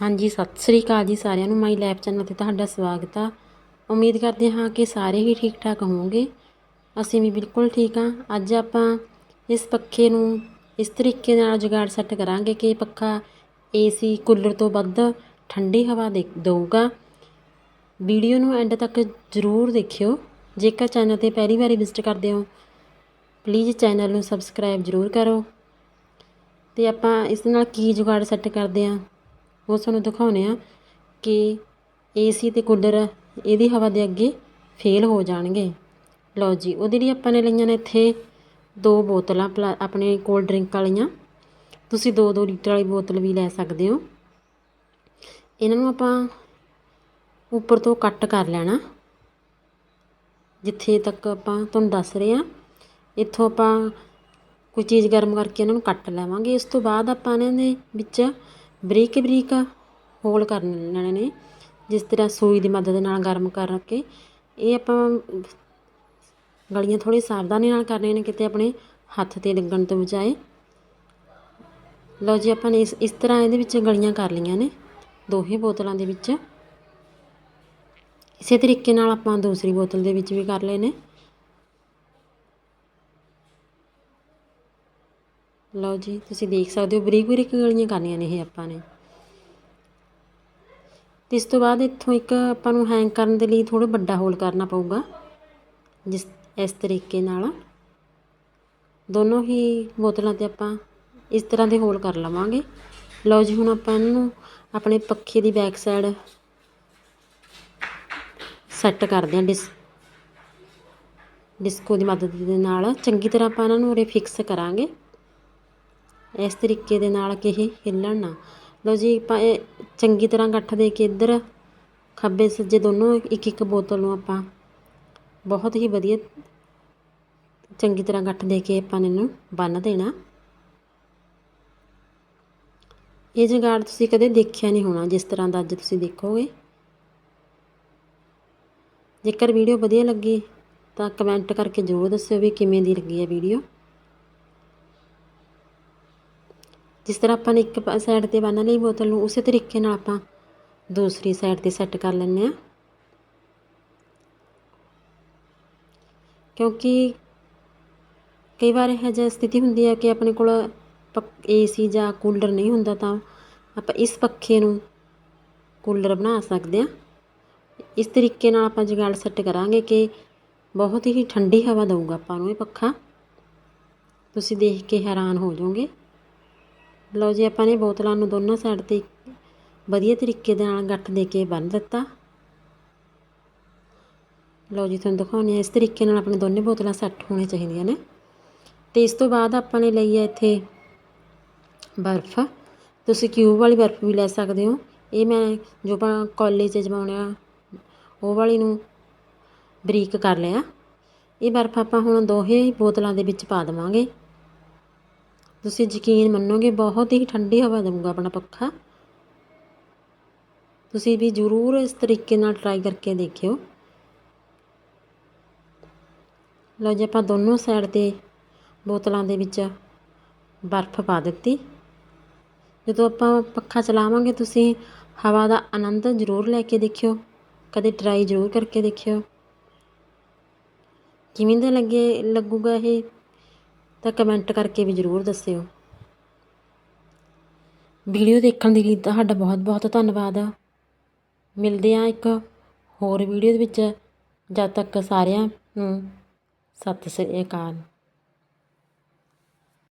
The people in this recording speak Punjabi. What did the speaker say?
ਹਾਂਜੀ, ਸਤਿ ਸ੍ਰੀ ਅਕਾਲ ਜੀ ਸਾਰਿਆਂ ਨੂੰ, ਮਾਈ ਲੈਬ ਚੈਨਲ ਤੇ ਤੁਹਾਡਾ ਸਵਾਗਤ ਆ। ਉਮੀਦ ਕਰਦੇ ਹਾਂ ਕਿ ਸਾਰੇ ਹੀ ਠੀਕ ਠਾਕ ਹੋਵੋਗੇ। ਅਸੀਂ ਵੀ ਬਿਲਕੁਲ ਠੀਕ ਹਾਂ। ਅੱਜ ਆਪਾਂ ਇਸ ਪੱਖੇ ਨੂੰ ਇਸ ਤਰੀਕੇ ਨਾਲ ਜੁਗਾੜ ਸੈੱਟ ਕਰਾਂਗੇ ਕਿ ਇਹ ਪੱਖਾ ਏਸੀ ਕੂਲਰ ਤੋਂ ਵੱਧ ਠੰਡੀ ਹਵਾ ਦੇ ਦਊਗਾ। ਵੀਡੀਓ ਨੂੰ ਐਂਡ ਤੱਕ ਜ਼ਰੂਰ ਦੇਖਿਓ। ਜੇਕਰ ਚੈਨਲ ਤੇ ਪਹਿਲੀ ਵਾਰੀ ਵਿਜ਼ਿਟ ਕਰਦੇ ਹੋ, ਪਲੀਜ਼ ਚੈਨਲ ਨੂੰ ਸਬਸਕ੍ਰਾਈਬ ਜ਼ਰੂਰ ਕਰੋ। ਤੇ ਆਪਾਂ ਇਸ ਨਾਲ ਕੀ ਜੁਗਾੜ ਸੈੱਟ ਕਰਦੇ ਹਾਂ? ਉਹ ਤੁਹਾਨੂੰ ਦਿਖਾਉਂਦੇ ਆ ਕਿ ਏਸੀ ਤੇ ਕੂਲਰ ਇਹਦੀ ਹਵਾ ਦੇ ਅੱਗੇ ਫੇਲ ਹੋ ਜਾਣਗੇ। ਲਓ ਜੀ, ਉਹਦੇ ਲਈ ਆਪਾਂ ਨੇ ਲਈਆਂ ਨੇ ਇੱਥੇ ਦੋ ਬੋਤਲਾਂ ਪਲਾ, ਆਪਣੇ ਕੋਲਡ ਡਰਿੰਕ ਵਾਲੀਆਂ। ਤੁਸੀਂ 2-2 ਲੀਟਰ ਵਾਲੀ ਬੋਤਲ ਵੀ ਲੈ ਸਕਦੇ ਹੋ। ਇਹਨਾਂ ਨੂੰ ਆਪਾਂ ਉੱਪਰ ਤੋਂ ਕੱਟ ਕਰ ਲੈਣਾ। ਜਿੱਥੇ ਤੱਕ ਆਪਾਂ ਤੁਹਾਨੂੰ ਦੱਸ ਰਹੇ ਆ ਇੱਥੋਂ ਆਪਾਂ ਕੋਈ ਚੀਜ਼ ਗਰਮ ਕਰਕੇ ਇਹਨਾਂ ਨੂੰ ਕੱਟ ਲਵਾਂਗੇ। ਇਸ ਤੋਂ ਬਾਅਦ ਆਪਾਂ ਇਹਨਾਂ ਦੇ ਵਿੱਚ ਬਰੀਕ ਬਰੀਕ ਹੋਲ ਕਰ ਲੈਣੇ ਨੇ, ਜਿਸ ਤਰ੍ਹਾਂ ਸੂਈ ਦੀ ਮਦਦ ਨਾਲ ਗਰਮ ਕਰਕੇ। ਇਹ ਆਪਾਂ ਗਲੀਆਂ ਥੋੜੀ ਸਾਵਧਾਨੀ ਨਾਲ ਕਰਨੀਆਂ ਨੇ, ਕਿਤੇ ਆਪਣੇ ਹੱਥ ਤੇ ਲੱਗਣ ਤੋਂ ਬਚਾਏ। ਲਓ ਜੀ, ਆਪਾਂ ਨੇ ਇਸ ਇਸ ਤਰ੍ਹਾਂ ਇਹਦੇ ਵਿੱਚ ਗਲੀਆਂ ਕਰ ਲਈਆਂ ਨੇ, ਦੋਹੇ ਬੋਤਲਾਂ ਦੇ ਵਿੱਚ। ਇਸੇ ਤਰੀਕੇ ਨਾਲ ਆਪਾਂ ਦੂਸਰੀ ਬੋਤਲ ਦੇ ਵਿੱਚ ਵੀ ਕਰ ਲਏ ਨੇ। ਲਓ ਜੀ, ਤੁਸੀਂ ਦੇਖ ਸਕਦੇ ਹੋ, ਬਰੀਕ ਬਰੀਕ ਗਲੀਆਂ ਕਰਨੀਆਂ ਨੇ ਇਹ ਆਪਾਂ ਨੇ। ਤੇ ਇਸ ਤੋਂ ਬਾਅਦ ਇੱਥੋਂ ਇੱਕ ਆਪਾਂ ਨੂੰ ਹੈਂਗ ਕਰਨ ਦੇ ਲਈ ਥੋੜਾ ਵੱਡਾ ਹੋਲ ਕਰਨਾ ਪਊਗਾ, ਜਿਸ, ਇਸ ਤਰੀਕੇ ਨਾਲ। ਦੋਨੋਂ ਹੀ ਬੋਤਲਾਂ ਤੇ ਆਪਾਂ ਇਸ ਤਰ੍ਹਾਂ ਦੇ ਹੋਲ ਕਰ ਲਵਾਂਗੇ। ਲਓ ਜੀ, ਹੁਣ ਆਪਾਂ ਇਹਨੂੰ ਆਪਣੇ ਪੱਖੇ ਦੀ ਬੈਕ ਸਾਈਡ ਸੈੱਟ ਕਰਦੇ ਹਾਂ ਡਿਸ ਡਿਸਕੋ ਦੀ ਮਦਦ ਦੇ ਨਾਲ। ਚੰਗੀ ਤਰ੍ਹਾਂ ਆਪਾਂ ਇਹਨਾਂ ਨੂੰ ਉਰੇ ਫਿਕਸ ਕਰਾਂਗੇ। ਇਸ ਤਰੀਕੇ ਦੇ ਨਾਲ ਕਿ ਇਹ ਹਿੱਲਣ ਨਾ। ਲਓ ਜੀ, ਆਪਾਂ ਇਹ ਚੰਗੀ ਤਰ੍ਹਾਂ ਗੱਠ ਦੇ ਕੇ ਇੱਧਰ ਖੱਬੇ ਸੱਜੇ ਦੋਨੋਂ ਇੱਕ ਇੱਕ ਬੋਤਲ ਨੂੰ ਆਪਾਂ ਬਹੁਤ ਹੀ ਵਧੀਆ ਚੰਗੀ ਤਰ੍ਹਾਂ ਗੱਠ ਦੇ ਕੇ ਆਪਾਂ ਇਹਨੂੰ ਬੰਨ ਦੇਣਾ। ਇਹ ਜਗਾੜ ਤੁਸੀਂ ਕਦੇ ਦੇਖਿਆ ਨਹੀਂ ਹੋਣਾ, ਜਿਸ ਤਰ੍ਹਾਂ ਦਾ ਅੱਜ ਤੁਸੀਂ ਦੇਖੋਗੇ। ਜੇਕਰ ਵੀਡੀਓ ਵਧੀਆ ਲੱਗੀ ਤਾਂ ਕਮੈਂਟ ਕਰਕੇ ਜ਼ਰੂਰ ਦੱਸਿਓ ਵੀ ਕਿਵੇਂ ਦੀ ਲੱਗੀ ਹੈ ਵੀਡੀਓ। ਜਿਸ ਤਰ੍ਹਾਂ ਆਪਾਂ ਨੇ ਇੱਕ ਸਾਈਡ ਤੇ ਬੰਨ ਲਈ ਬੋਤਲ ਨੂੰ, ਉਸੇ ਤਰੀਕੇ ਨਾਲ ਆਪਾਂ ਦੂਸਰੀ ਸਾਈਡ ਤੇ ਸੈੱਟ ਕਰ ਲੈਂਦੇ ਆ ਕਿਉਂਕਿ ਕਈ ਵਾਰ ਇਹ ਜਿਹੀ ਸਥਿਤੀ ਹੁੰਦੀ ਹੈ ਕਿ ਆਪਣੇ ਕੋਲ ਏਸੀ ਜਾਂ ਕੂਲਰ ਨਹੀਂ ਹੁੰਦਾ ਤਾਂ ਆਪਾਂ ਇਸ ਪੱਖੇ ਨੂੰ ਕੂਲਰ ਬਣਾ ਸਕਦੇ ਆ ਇਸ ਤਰੀਕੇ ਨਾਲ ਆਪਾਂ ਜਗਾੜ ਸੈੱਟ ਕਰਾਂਗੇ ਕਿ ਬਹੁਤ ਹੀ ਠੰਡੀ ਹਵਾ ਦਊਗਾ ਆਪਾਂ ਨੂੰ ਇਹ ਪੱਖਾ। ਤੁਸੀਂ ਦੇਖ ਕੇ ਹੈਰਾਨ ਹੋ ਜਾਓਗੇ। ਲਓ ਜੀ, ਆਪਾਂ ਨੇ ਬੋਤਲਾਂ ਨੂੰ ਦੋਨੋਂ ਸਾਈਡ ਤੇ ਵਧੀਆ ਤਰੀਕੇ ਦੇ ਨਾਲ ਗੱਠ ਦੇ ਕੇ ਬੰਨ ਦਿੱਤਾ। ਲਓ ਜੀ, ਤੁਹਾਨੂੰ ਦਿਖਾਉਂਦੇ ਆ ਇਸ ਤਰੀਕੇ ਨਾਲ ਆਪਣੇ ਦੋਨੇ ਬੋਤਲਾਂ ਸੈੱਟ ਹੋਣੀਆਂ ਚਾਹੀਦੀਆਂ ਨੇ। ਤੇ ਇਸ ਤੋਂ ਬਾਅਦ ਆਪਾਂ ਨੇ ਲਈ ਹੈ ਇੱਥੇ ਬਰਫ਼। ਤੁਸੀਂ ਕਿਊਬ ਵਾਲੀ ਬਰਫ਼ ਵੀ ਲੈ ਸਕਦੇ ਹੋ। ਇਹ ਮੈਂ ਜੋ ਆਪਾਂ ਕਾਲਜ 'ਚ ਜਮਾਉਣੇ ਆ, ਉਹ ਵਾਲੀ ਨੂੰ ਬਰੀਕ ਕਰ ਲਿਆ। ਇਹ ਬਰਫ਼ ਆਪਾਂ ਹੁਣ ਦੋਹੇ ਬੋਤਲਾਂ ਦੇ ਵਿੱਚ ਪਾ ਦੇਵਾਂਗੇ। ਤੁਸੀਂ ਯਕੀਨ ਮੰਨੋਗੇ, ਬਹੁਤ ਹੀ ਠੰਡੀ ਹਵਾ ਦੇਊਗਾ ਆਪਣਾ ਪੱਖਾ। ਤੁਸੀਂ ਵੀ ਜ਼ਰੂਰ ਇਸ ਤਰੀਕੇ ਨਾਲ ਟਰਾਈ ਕਰਕੇ ਦੇਖਿਓ। ਲਓ ਜੀ, ਆਪਾਂ ਦੋਨੋਂ ਸਾਈਡ ਤੇ ਬੋਤਲਾਂ ਦੇ ਵਿੱਚ ਬਰਫ਼ ਪਾ ਦਿੱਤੀ। ਜਦੋਂ ਆਪਾਂ ਪੱਖਾ ਚਲਾਵਾਂਗੇ, ਤੁਸੀਂ ਹਵਾ ਦਾ ਆਨੰਦ ਜ਼ਰੂਰ ਲੈ ਕੇ ਦੇਖਿਓ। ਕਦੇ ਟਰਾਈ ਜ਼ਰੂਰ ਕਰਕੇ ਦੇਖਿਓ। ਕਿਵੇਂ ਦਾ ਲੱਗੇ, ਲੱਗੂਗਾ ਇਹ? ਤਾਂ ਕਮੈਂਟ ਕਰਕੇ ਵੀ ਜ਼ਰੂਰ ਦੱਸਿਓ। ਵੀਡੀਓ ਦੇਖਣ ਦੇ ਲਈ ਤੁਹਾਡਾ ਬਹੁਤ ਬਹੁਤ ਧੰਨਵਾਦ। ਮਿਲਦੇ ਆ ਇੱਕ ਹੋਰ ਵੀਡੀਓ ਦੇ ਵਿੱਚ। ਜਦ ਤੱਕ ਸਾਰਿਆਂ ਨੂੰ ਸਤਿ ਸ੍ਰੀ ਅਕਾਲ।